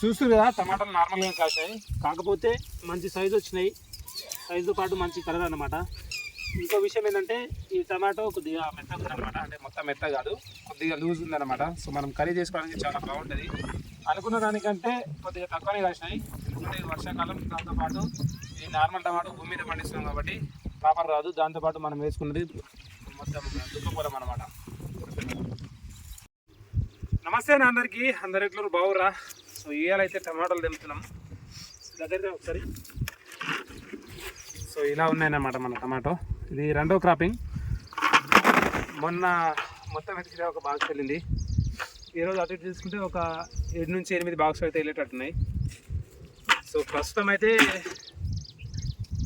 చూస్తారు కదా టమాటాలు నార్మల్గా కాసాయి. కాకపోతే మంచి సైజు వచ్చినాయి. సైజుతో పాటు మంచి కలర్ అనమాట ఇంకో విషయం ఏంటంటే ఈ టమాటో కొద్దిగా మెత్తగా ఉందన్నమాట. అంటే మొత్తం మెత్త కాదు కొద్దిగా లూజ్ ఉందన్నమాట. సో మనం కర్రీ చేసుకోవడానికి చాలా బాగుంటుంది. అనుకున్న దానికంటే కొద్దిగా తక్కువనే కాసినాయి. ఎందుకంటే వర్షాకాలం దాంతోపాటు ఈ నార్మల్ టమాటో భూమి మీద పండిస్తున్నాం కాబట్టి ప్రాపర్ రాదు. దాంతోపాటు మనం వేసుకున్నది మొత్తం దుఃఖపూరం అనమాట నమస్తే నా అందరికీ. అందరు ఎట్లు బాగురా సో ఇవాళైతే టమాటాలు తెంపుతున్నాం. దగ్గర ఒకసారి. సో ఇలా ఉన్నాయన్నమాట మన టమాటో. ఇది రెండో క్రాపింగ్. మొన్న మొత్తం వెతికితే ఒక బాక్స్ వెళ్ళింది. ఈరోజు అటు ఇటు తీసుకుంటే ఒక ఏడు నుంచి ఎనిమిది బాక్స్ అయితే వెళ్ళేటట్టున్నాయి. సో ప్రస్తుతం అయితే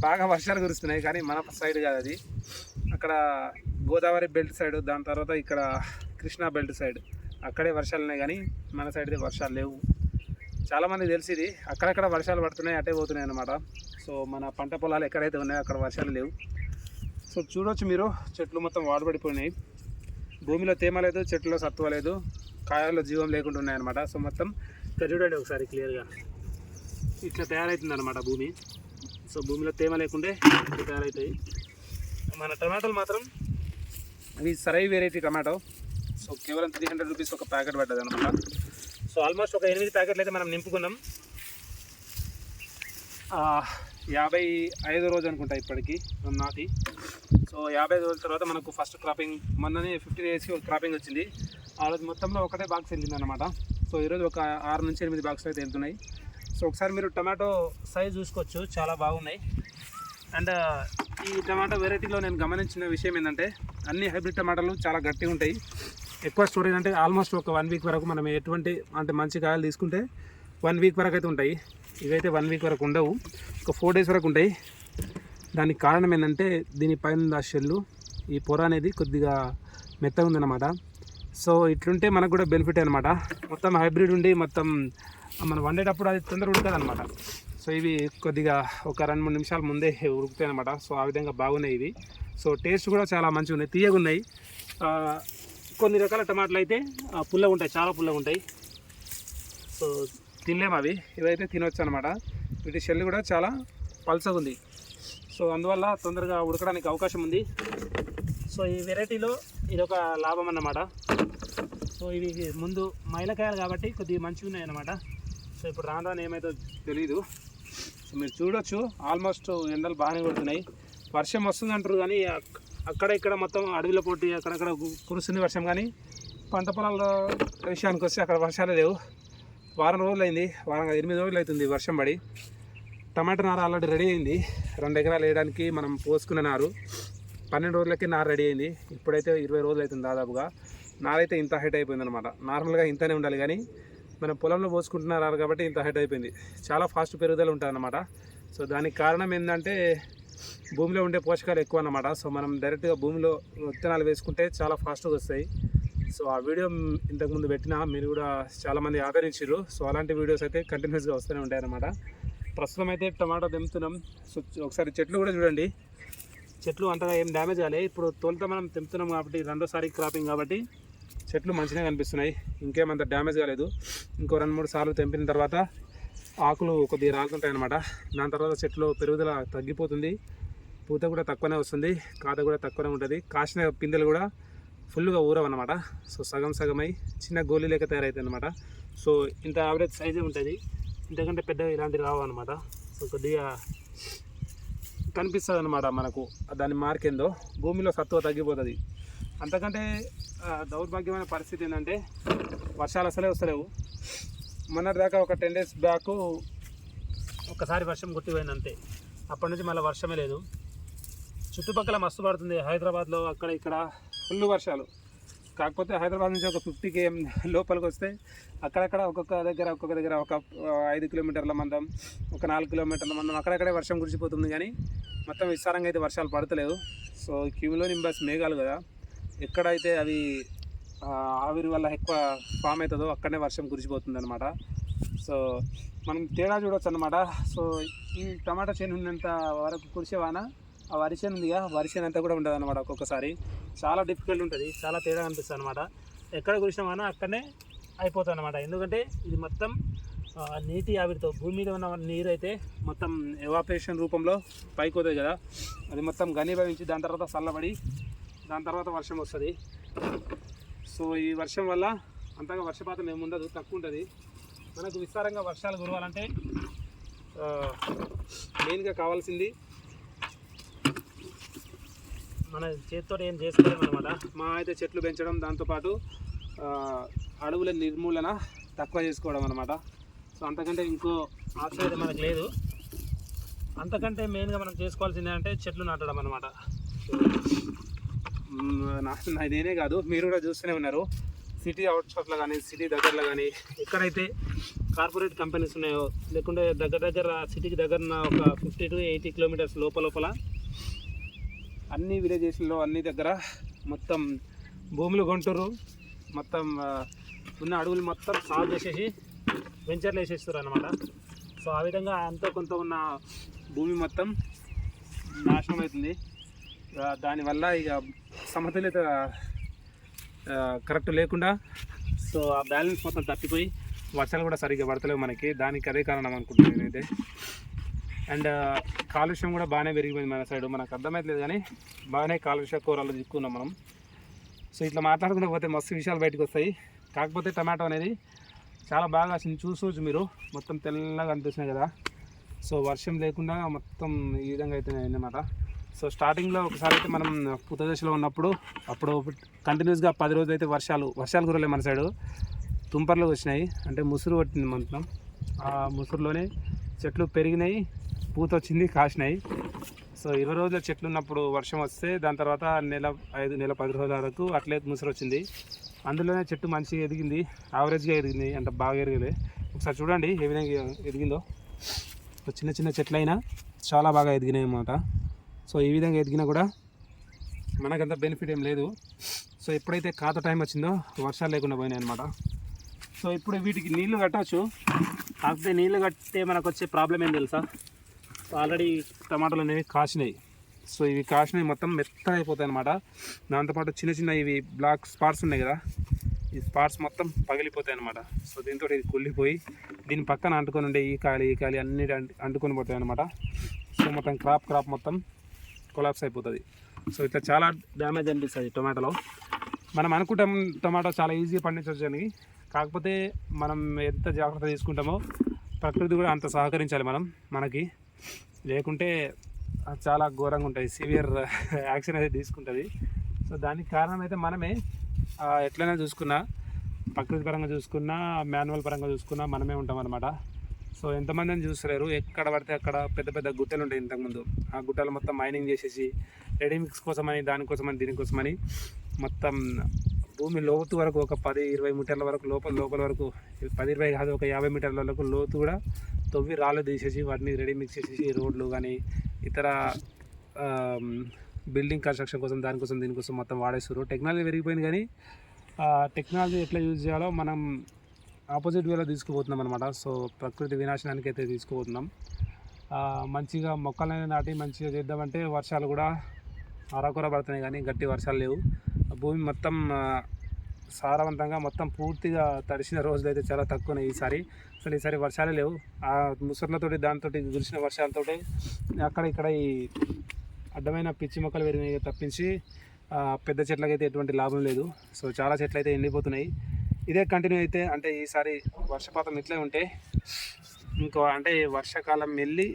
బాగా వర్షాలు కురుస్తున్నాయి కానీ మన సైడ్ కాదు అది. అక్కడ గోదావరి బెల్ట్ సైడ్ దాని తర్వాత ఇక్కడ కృష్ణా బెల్ట్ సైడ్. అక్కడే వర్షాలు ఉన్నాయి కానీ మన సైడ్ వర్షాలు లేవు. చాలామంది తెలిసి ఇది అక్కడక్కడ వర్షాలు పడుతున్నాయి అటే పోతున్నాయి అనమాట సో మన పంట పొలాలు ఎక్కడైతే ఉన్నాయో అక్కడ వర్షాలు లేవు. సో చూడొచ్చు మీరు చెట్లు మొత్తం వాడబడిపోయినాయి. భూమిలో తేమ లేదు చెట్లలో సత్వ లేదు కాయల్లో జీవం లేకుండా ఉన్నాయన్నమాట సో మొత్తం ఇక్కడ చూడండి ఒకసారి క్లియర్గా ఇట్లా తయారవుతుంది అనమాట భూమి. సో భూమిలో తేమ లేకుండే ఇట్లా తయారవుతాయి మన టమాటాలు మాత్రం అవి సరై వెరైటీ టమాటో. సో కేవలం త్రీ హండ్రెడ్ రూపీస్ ఒక ప్యాకెట్ పడ్డది అనమాట సో ఆల్మోస్ట్ ఒక ఎనిమిది ప్యాకెట్లు అయితే మనం నింపుకున్నాం. యాభై ఐదో రోజు అనుకుంటా ఇప్పటికి మనం నాటి. సో యాభై రోజుల తర్వాత మనకు ఫస్ట్ క్రాపింగ్ మొన్ననే ఫిఫ్టీ డేస్కి ఒక క్రాపింగ్ వచ్చింది. ఆ రోజు మొత్తంలో ఒకటే బాక్స్ వెళ్ళింది అనమాట సో ఈరోజు ఒక ఆరు నుంచి ఎనిమిది బాక్స్లు అయితే వెళ్తున్నాయి సో ఒకసారి మీరు టమాటో సైజ్ చూసుకోవచ్చు చాలా బాగున్నాయి. అండ్ ఈ టమాటో వెరైటీలో నేను గమనించిన విషయం ఏంటంటే అన్ని హైబ్రిడ్ టమాటాలు చాలా గట్టిగా ఉంటాయి. ఎక్కువ స్టోరేజ్ అంటే ఆల్మోస్ట్ ఒక వన్ వీక్ వరకు మనం ఎటువంటి అంటే మంచి కాయలు తీసుకుంటే వన్ వీక్ వరకు అయితే ఉంటాయి. ఇవైతే వన్ వీక్ వరకు ఉండవు. ఒక ఫోర్ డేస్ వరకు ఉంటాయి. దానికి కారణం ఏంటంటే దీనిపైన ఉన్న షెల్లు ఈ పొర అనేది కొద్దిగా మెత్తగా ఉందన్నమాట. సో ఇట్లుంటే మనకు కూడా బెనిఫిట్ అనమాట మొత్తం హైబ్రిడ్ ఉండి మొత్తం మనం వండేటప్పుడు అది తొందరగా ఉడుతుంది అనమాట సో ఇవి కొద్దిగా ఒక రెండు మూడు నిమిషాల ముందే ఉడుకుతాయి అనమాట సో ఆ విధంగా బాగున్నాయి ఇవి. సో టేస్ట్ కూడా చాలా మంచిగా ఉన్నాయి తీయగా ఉన్నాయి కొన్ని రకాల టమాటాలు అయితే ఆ, పుల్లగా ఉంటాయి చాలా పుల్లగా ఉంటాయి సో తినలేము అవి. ఇవైతే తినవచ్చు అనమాట వీటి షెల్ కూడా చాలా పల్సగా ఉంది. సో అందువల్ల తొందరగా ఉడకడానికి అవకాశం ఉంది. సో ఈ వెరైటీలో ఇది ఒక లాభం అన్నమాట. సో ఇవి ముందు మైలకాయలు కాబట్టి కొద్దిగా మంచిగా ఉన్నాయి అన్నమాట. సో ఇప్పుడు రాను రాను ఏమైతే తెలియదు సో మీరు చూడొచ్చు. ఆల్మోస్ట్ ఎండలు బాగానే కొడుతున్నాయి. వర్షం వస్తుంది అంటారు కానీ అక్కడ ఇక్కడ మొత్తం అడవిలో పోటీ అక్కడక్కడ కురుస్తుంది వర్షం కానీ పంట పొలాల విషయానికి వస్తే అక్కడ వర్షాలు లేవు. వారం రోజులు అయింది వారం ఎనిమిది రోజులు అవుతుంది వర్షం పడి. టమాటా నార ఆల్రెడీ రెడీ అయింది. రెండు ఎకరాలు వేయడానికి మనం పోసుకున్న నారు. పన్నెండు రోజులకి నారు రెడీ అయింది. ఇప్పుడైతే ఇరవై రోజులు అవుతుంది దాదాపుగా. నారైతే ఇంత హైట్ అయిపోయింది అనమాట నార్మల్గా ఇంతనే ఉండాలి కానీ మనం పొలంలో పోసుకుంటున్నారు కాబట్టి ఇంత హైట్ అయిపోయింది. చాలా ఫాస్ట్ పెరుగుదల ఉంటుంది అనమాట సో దానికి కారణం ఏంటంటే భూమిలో ఉండే పోషకాలు ఎక్కువ అన్నమాట. సో మనం డైరెక్ట్గా భూమిలో విత్తనాలు వేసుకుంటే చాలా ఫాస్ట్గా వస్తాయి. సో ఆ వీడియో ఇంతకుముందు పెట్టిన మీరు కూడా చాలామంది ఆదరించారు సో అలాంటి వీడియోస్ అయితే కంటిన్యూస్గా వస్తూనే ఉంటాయి అన్నమాట. ప్రస్తుతం అయితే టమాటా తెంపుతున్నాం. సో ఒకసారి చెట్లు కూడా చూడండి. చెట్లు అంతగా ఏం డ్యామేజ్ కాలే. ఇప్పుడు తోలితో మనం తెంపుతున్నాం కాబట్టి రెండోసారి క్రాపింగ్ కాబట్టి చెట్లు మంచిగా కనిపిస్తున్నాయి. ఇంకేమంత డ్యామేజ్ కాలేదు. ఇంకో రెండు మూడు సార్లు తెంపిన తర్వాత ఆకులు కొద్దిగా రాలుతుంటాయి అనమాట దాని తర్వాత చెట్లు పెరుగుదల తగ్గిపోతుంది. పూత కూడా తక్కువనే వస్తుంది. కాత కూడా తక్కువనే ఉంటుంది. కాసిన పిందెలు కూడా ఫుల్గా ఊరవన్నమాట. సో సగం సగమై చిన్న గోళీ లెక్క తయారవుతుంది అనమాట సో ఇంత యావరేజ్ సైజే ఉంటుంది. ఇంతకంటే పెద్దగా ఇలాంటివి రావు అనమాట సో కొద్దిగా కనిపిస్తుంది అనమాట మనకు. దాని మార్కేందో భూమిలో సత్తువ తగ్గిపోతుంది. అంతకంటే దౌర్భాగ్యమైన పరిస్థితి ఏంటంటే వర్షాలు అసలే వస్తలేవు. మొన్నటిదాకా ఒక టెన్ డేస్ బ్యాక్ ఒకసారి వర్షం కొట్టిపోయింది అంతే అప్పటి నుంచి మళ్ళీ వర్షమే లేదు. చుట్టుపక్కల మస్తు పడుతుంది. హైదరాబాద్లో అక్కడ ఇక్కడ ఫుల్ వర్షాలు. కాకపోతే హైదరాబాద్ నుంచి ఒక ఫిఫ్టీ కేఎం లోపలికి వస్తే అక్కడక్కడ ఒక్కొక్క దగ్గర ఒక్కొక్క దగ్గర ఒక ఐదు కిలోమీటర్ల మందం ఒక నాలుగు కిలోమీటర్ల మందం అక్కడక్కడే వర్షం కురిసిపోతుంది కానీ మొత్తం విస్తారంగా అయితే వర్షాలు పడతలేవు. సో క్యూలో నింబస్ మేఘాలు కదా. ఎక్కడైతే అవి ఆవిరి వల్ల ఎక్కువ ఫామ్ అవుతుందో అక్కడనే వర్షం కురిసిపోతుంది అనమాట సో మనం తేడా చూడవచ్చు అనమాట సో ఈ టమాటా చేను ఉన్నంత వరకు కురిసేవాన ఆ వరిసేను ఉంది ఉందిగా వరిసేను అంతా కూడా ఉంటుంది అనమాట ఒక్కొక్కసారి. చాలా డిఫికల్ట్ ఉంటుంది చాలా తేడా అనిపిస్తుంది అనమాట ఎక్కడ కురిసినవాన అక్కడనే అయిపోతుంది అనమాట ఎందుకంటే ఇది మొత్తం నీటి ఆవిరితో భూమి మీద ఉన్న నీరు అయితే మొత్తం ఎవాపరేషన్ రూపంలో పైకి పోతుంది కదా. అది మొత్తం ఘనీభవించి దాని తర్వాత చల్లబడి దాని తర్వాత వర్షం వస్తుంది. సో ఈ వర్షం వల్ల అంతగా వర్షపాతం ఏముండదు తక్కువ ఉంటుంది. మనకు విస్తారంగా వర్షాలు కురవాలంటే మెయిన్గా కావాల్సింది మన చేతితో ఏం చేసుకోలేము అనమాట మా అయితే చెట్లు పెంచడం దాంతోపాటు అడవుల నిర్మూలన తక్కువ చేసుకోవడం అనమాట సో అంతకంటే ఇంకో ఆప్షన్ అయితే మనకు లేదు. అంతకంటే మెయిన్గా మనం చేసుకోవాల్సింది అంటే చెట్లు నాటడం అనమాట నేనే కాదు మీరు కూడా చూస్తూనే ఉన్నారు. సిటీ అవుట్స్కట్లో కానీ సిటీ దగ్గరలో కానీ ఎక్కడైతే కార్పొరేట్ కంపెనీస్ ఉన్నాయో లేకుంటే దగ్గర దగ్గర సిటీకి దగ్గర ఒక ఫిఫ్టీ టు ఎయిటీ కిలోమీటర్స్ లోపల లోపల అన్ని విలేజెస్లో అన్ని దగ్గర మొత్తం భూములు కొంటారు మొత్తం ఉన్న అడవులు మొత్తం సాగు చేసేసి వెంచర్లు వేసేస్తారు అనమాట సో ఆ విధంగా అంతో కొంత ఉన్న భూమి మొత్తం నాశనం అవుతుంది. దానివల్ల ఇక సమతుల్యత కరెక్ట్ లేకుండా సో ఆ బ్యాలెన్స్ మొత్తం తప్పిపోయి వర్షాలు కూడా సరిగ్గా పడతలేవు మనకి. దానికి అదే కారణం అనుకుంటున్నాను నేనైతే. అండ్ కాలుష్యం కూడా బాగానే పెరిగిపోయింది మన సైడ్ మనకు అర్థమవుతలేదు కానీ బాగానే కాలుష్య కూరలు దిక్కున్నాం మనం. సో ఇట్లా మాట్లాడుకుంటూ పోతే మస్తు విషయాలు బయటకు వస్తాయి. కాకపోతే టమాటో అనేది చాలా బాగా వచ్చింది. చూసుకోవచ్చు మీరు. మొత్తం తెల్లగా అనిపిస్తున్నాయి కదా. సో వర్షం లేకుండా మొత్తం ఈ విధంగా అయితే అన్నమాట. సో స్టార్టింగ్లో ఒకసారి అయితే మనం పూత దశలో ఉన్నప్పుడు అప్పుడు కంటిన్యూస్గా పది రోజులు అయితే వర్షాలు వర్షాలు కురలే మన సైడు తుంపర్లు వచ్చినాయి. అంటే ముసురు పట్టింది మొత్తం ఆ ముసురులోనే చెట్లు పెరిగినాయి పూత వచ్చింది కాసినాయి. సో ఇరవై రోజుల చెట్లు ఉన్నప్పుడు వర్షం వస్తే దాని తర్వాత నెల ఐదు నెల పది రోజుల వరకు అట్లే ముసురు వచ్చింది. అందులోనే చెట్టు మంచిగా ఎదిగింది. యావరేజ్గా ఎదిగింది. అంత బాగా ఎరగలే ఒకసారి చూడండి ఏ విధంగా ఎదిగిందో. చిన్న చిన్న చెట్లైనా చాలా బాగా ఎదిగినాయి అన్నమాట. సో ఈ విధంగా ఎదిగినా కూడా మనకంత బెనిఫిట్ ఏం లేదు. సో ఎప్పుడైతే ఖాతా టైం వచ్చిందో వర్షాలు లేకుండా పోయినాయి అనమాట సో ఇప్పుడు వీటికి నీళ్ళు కట్టవచ్చు కాకపోతే నీళ్ళు కట్టితే మనకు వచ్చే ప్రాబ్లం ఏం తెలుసా? ఆల్రెడీ టమాటాలు అనేవి కాసినాయి. సో ఇవి కాసినవి మొత్తం మెత్తగా అయిపోతాయి అనమాట దాంతోపాటు చిన్న చిన్న ఇవి బ్లాక్ స్పాట్స్ ఉన్నాయి కదా ఈ స్పాట్స్ మొత్తం పగిలిపోతాయి అనమాట సో దీంతో ఇది కుళ్ళిపోయి దీని పక్కన అంటుకొని ఉండే ఈ కాయలు ఈ కాయలు అన్ని అంటు- అంటుకొని పోతాయి అనమాట సో మొత్తం క్రాప్ క్రాప్ మొత్తం కొలాప్స్ అయిపోతుంది. సో ఇట్లా చాలా డ్యామేజ్ అనిపిస్తుంది టొమాటోలో. మనం అనుకుంటాం టమాటో చాలా ఈజీగా పండించవచ్చు అని. కాకపోతే మనం ఎంత జాగ్రత్త తీసుకుంటామో ప్రకృతి కూడా అంత సహకరించాలి మనం మనకి. లేకుంటే చాలా ఘోరంగా ఉంటుంది. సివియర్ యాక్షన్ అయితే తీసుకుంటుంది. సో దానికి కారణం అయితే మనమే ఎట్లయినా చూసుకున్నా ప్రకృతి పరంగా చూసుకున్నా మాన్యువల్ పరంగా చూసుకున్నా మనమే ఉంటాం అనమాట సో ఎంతమందిని చూస్తలేరు ఎక్కడ పడితే అక్కడ పెద్ద పెద్ద గుట్టలు ఉంటాయి ఇంతకుముందు. ఆ గుట్టలు మొత్తం మైనింగ్ చేసేసి రెడీ మిక్స్ కోసమని దానికోసమని దీనికోసమని మొత్తం భూమి లోతు వరకు ఒక పది ఇరవై మీటర్ల వరకు లోపల లోపల వరకు పది ఇరవై కాదు ఒక యాభై మీటర్ల వరకు లోతు కూడా తవ్వి రాళ్ళు తీసేసి వాటిని రెడీ మిక్స్ చేసేసి రోడ్లు కానీ ఇతర బిల్డింగ్ కన్స్ట్రక్షన్ కోసం దానికోసం దీనికోసం మొత్తం వాడేస్తారు టెక్నాలజీ పెరిగిపోయింది కానీ టెక్నాలజీ ఎట్లా యూజ్ చేయాలో మనం ఆపోజిట్ వేలో తీసుకుపోతున్నాం అనమాట సో ప్రకృతి వినాశనానికి అయితే తీసుకుపోతున్నాం మంచిగా మొక్కలని నాటి మంచిగా చేద్దామంటే వర్షాలు కూడా అరకొర పడుతున్నాయి కానీ గట్టి వర్షాలు లేవు. భూమి మొత్తం సారవంతంగా మొత్తం పూర్తిగా తడిసిన రోజులు అయితే చాలా తక్కువ ఈసారి. అసలు ఈసారి వర్షాలే లేవు. ఆ ముసర్లతోటి దాంతో కురిసిన వర్షాలతోటి అక్కడ ఇక్కడ ఈ అడ్డమైన పిచ్చి మొక్కలు పెరిగినాయి తప్పించి పెద్ద చెట్లకైతే ఎటువంటి లాభం లేదు. సో చాలా చెట్లు అయితే ఎండిపోతున్నాయి. ఇదే కంటిన్యూ అయితే అంటే ఈసారి వర్షపాతం ఇట్లే ఉంటే ఇంకో అంటే వర్షాకాలం వెళ్ళి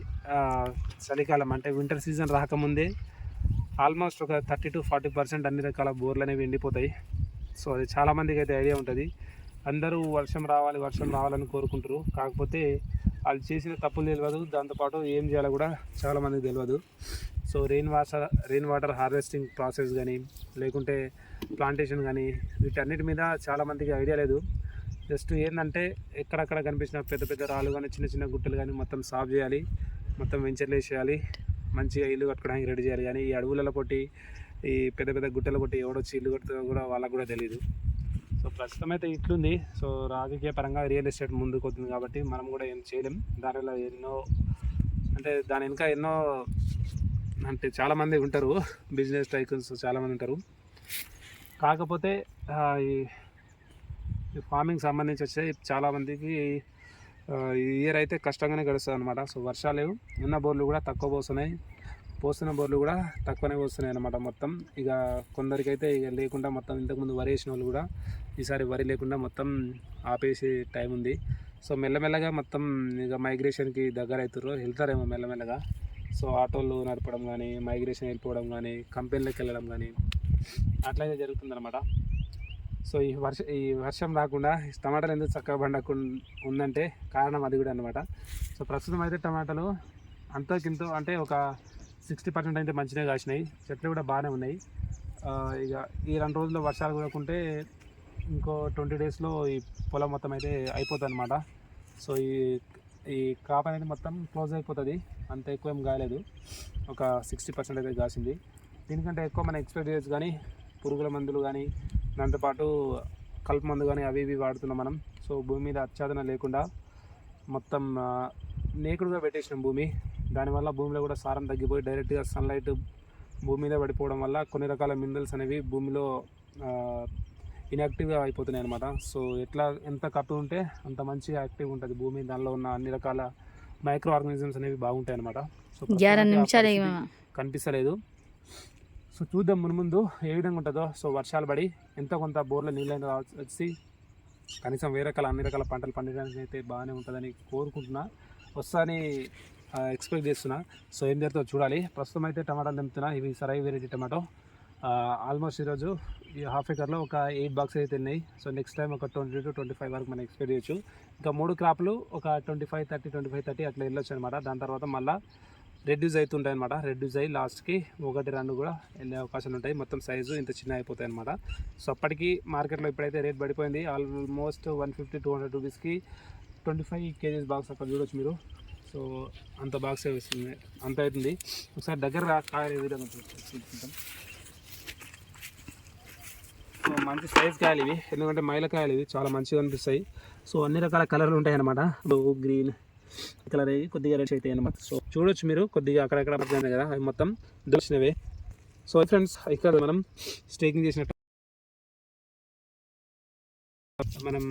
చలికాలం అంటే వింటర్ సీజన్ రాకముందే ఆల్మోస్ట్ ఒక థర్టీ టు ఫార్టీ పర్సెంట్ అన్ని రకాల బోర్లు అనేవి ఎండిపోతాయి. సో అది చాలామందికి అయితే ఐడియా ఉంటుంది. అందరూ వర్షం రావాలి వర్షం రావాలని కోరుకుంటారు కాకపోతే వాళ్ళు చేసిన తప్పులు తెలియదు. దాంతోపాటు ఏం చేయాలో కూడా చాలామందికి తెలియదు. So rain water rain water harvesting process కానీ లేకుంటే ప్లాంటేషన్ కానీ వీటన్నిటి మీద చాలామందికి ఐడియా లేదు. జస్ట్ ఏంటంటే ఎక్కడక్కడ కనిపించిన పెద్ద పెద్ద రాళ్ళు కానీ చిన్న చిన్న గుట్టలు కానీ మొత్తం సాఫ్ చేయాలి. మొత్తం వెంచర్లు వేసేయాలి మంచిగా ఇల్లు కట్టుకోవడానికి రెడీ చేయాలి. కానీ ఈ అడవులలో కొట్టి ఈ పెద్ద పెద్ద గుట్టలు కొట్టి ఎవడొచ్చి ఇల్లు కడుతుందో కూడా వాళ్ళకు కూడా తెలియదు సో ప్రస్తుతం అయితే ఇట్లుంది. సో రాజకీయ పరంగా రియల్ ఎస్టేట్ ముందుకు వస్తుంది కాబట్టి మనం కూడా ఏం చేయలేం. దానిలో ఎన్నో అంటే దాని వెనుక ఎన్నో అంటే చాలామంది ఉంటారు. బిజినెస్ టైకన్స్ చాలామంది ఉంటారు. కాకపోతే ఈ ఈ ఫార్మింగ్ సంబంధించి వచ్చే చాలామందికి ఈ ఇయర్ అయితే కష్టంగానే గడుస్తుంది అనమాట సో వర్షాలు ఉన్న బోర్లు కూడా తక్కువ పోస్తున్నాయి. పోస్తున్న బోర్లు కూడా తక్కువనే పోస్తున్నాయి అనమాట మొత్తం. ఇక కొందరికైతే ఇక లేకుండా మొత్తం ఇంతకుముందు వరి వేసిన వాళ్ళు కూడా ఈసారి వరి లేకుండా మొత్తం ఆపేసే టైం ఉంది. సో మెల్లమెల్లగా మొత్తం ఇక మైగ్రేషన్కి దగ్గర అవుతారు వెళ్తారేమో మెల్లమెల్లగా. సో ఆటోలు నడపడం కానీ మైగ్రేషన్ వెళ్ళిపోవడం కానీ కంపెనీలకు వెళ్ళడం కానీ అట్లయితే జరుగుతుంది అనమాట సో ఈ వర్ష ఈ వర్షం రాకుండా టమాటాలు ఎందుకు చక్కగా పండకుండా ఉందంటే కారణం అది కూడా అనమాట సో ప్రస్తుతం అయితే టమాటాలు అంతకింతో అంటే ఒక సిక్స్టీ పర్సెంట్ అయితే మంచిగా కాసినాయి. చెట్లు కూడా బాగానే ఉన్నాయి. ఇక ఈ రెండు రోజుల్లో వర్షాలు కురకుంటే ఇంకో ట్వంటీ డేస్లో ఈ పొలం మొత్తం అయితే అయిపోతుంది అనమాట సో ఈ ఈ క్రాప్ అనేది మొత్తం క్లోజ్ అయిపోతుంది. అంత ఎక్కువ ఏం కాలేదు. ఒక సిక్స్టీ పర్సెంట్ అయితే కాసింది. దీనికంటే ఎక్కువ మనం ఎక్స్పెక్ట్ చేయొచ్చు కానీ పురుగుల మందులు కానీ దాంతోపాటు కలుపు మందు కానీ అవి ఇవి వాడుతున్నాం మనం. సో భూమి మీద ఆచ్ఛాదన లేకుండా మొత్తం నేకుడుగా పెట్టేసినాం భూమి. దానివల్ల భూమిలో కూడా సారం తగ్గిపోయి డైరెక్ట్గా సన్లైట్ భూమి మీద పడిపోవడం వల్ల కొన్ని రకాల మినరల్స్ అనేవి భూమిలో ఇన్యాక్టివ్గా అయిపోతున్నాయి అనమాట సో ఎట్లా ఎంత కప్పి ఉంటే అంత మంచిగా యాక్టివ్ ఉంటుంది భూమి. దానిలో ఉన్న అన్ని రకాల మైక్రో ఆర్గానిజమ్స్ అనేవి బాగుంటాయి అనమాట సో. కనిపిస్తలేదు. సో చూద్దాం మన ముందు ఏ విధంగా ఉంటుందో. సో వర్షాలు పడి ఎంత కొంత బోర్లో నీళ్ళైనా వచ్చి కనీసం వేరే రకాల అన్ని రకాల పంటలు పండించడానికి అయితే బాగానే ఉంటుందని కోరుకుంటున్నా. వస్తాని ఎక్స్పెక్ట్ చేస్తున్నా. సో ఏం జరుగుతుందో చూడాలి. ప్రస్తుతం అయితే టమాటాలు తెంపుతున్నా. ఇవి సరై వెరైటీ టమాటో. ఆల్మోస్ట్ ఈరోజు ఈ హాఫ్ ఏకర్లో ఒక ఎయిట్ బాక్స్ అయితే ఉన్నాయి. సో నెక్స్ట్ టైం ఒక ట్వంటీ టు ట్వంటీ ఫైవ్ వరకు మనం ఎక్స్పెక్ట్ చేయొచ్చు. ఇంకా మూడు క్రాప్లు ఒక twenty five thirty twenty five thirty అట్లా వెళ్ళొచ్చు అనమాట దాని తర్వాత మళ్ళీ రెడ్యూస్ అవుతుంటాయి అనమాట రెడ్యూస్ అయ్యి లాస్ట్కి ఒకటి రెండు కూడా వెళ్ళే అవకాశాలు ఉంటాయి. మొత్తం సైజు ఇంత చిన్న అయిపోతాయి అనమాట సో అప్పటికి మార్కెట్లో ఇప్పుడైతే రేట్ పడిపోయింది. Almost one fifty two hundred రూపీస్కి ట్వంటీ ఫైవ్ కేజీస్ బాక్స్ అక్కడ చూడొచ్చు మీరు. సో అంత బాక్స్ వస్తుంది. అంత అవుతుంది. ఒకసారి దగ్గర కాయలు విధంగా చూసుకుంటాం సో మంచి సైజ్ కాయలు ఇవి. ఎందుకంటే మైల కాయలు ఇవి. చాలా మంచిగా అనిపిస్తాయి. సో అన్ని రకాల కలర్లు ఉంటాయి అనమాట బ్లూ గ్రీన్ కలర్ అవి కొద్దిగా రెడ్ అవుతాయి అనమాట సో చూడొచ్చు మీరు. కొద్దిగా అక్కడక్కడ పడుతున్నాయి కదా అవి మొత్తం దొరికినవే. సో ఫ్రెండ్స్ ఇక్కడ మనం స్టేకింగ్ చేసినట్టు. మనం